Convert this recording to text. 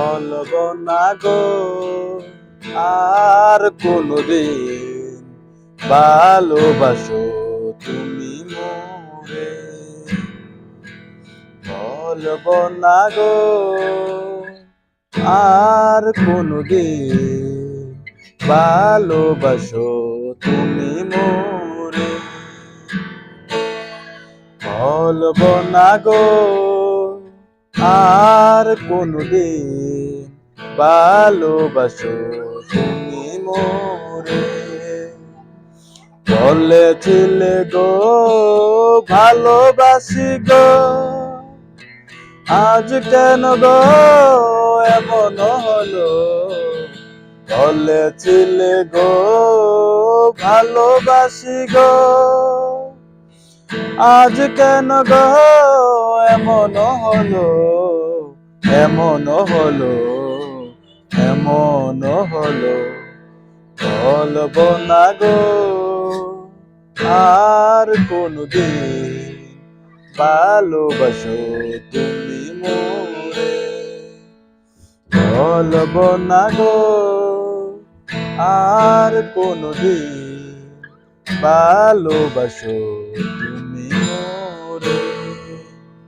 বলব না গো, আর কোনদিন ভালোবাসো তুমি মোরে। বলব না গো, আর কোনদিন ভালোবাসো তুমি মোরে। বলব না গো, আর কোনদিন ভালোবাসো তুমি মোরে। বলেছিলে গো, ভালোবাসি গো। আজ কেন গো, এমন হলো? বলেছিলে গো, ভালোবাসি গো। আজ কেন গো, এমন হলো? এমন হলো। এমন হলো, বলব না গো, আর কোনদিন ভালোবাসো তুমি মোরে। বলব না গো, আর কোনদিন ভালোবাসো তুমি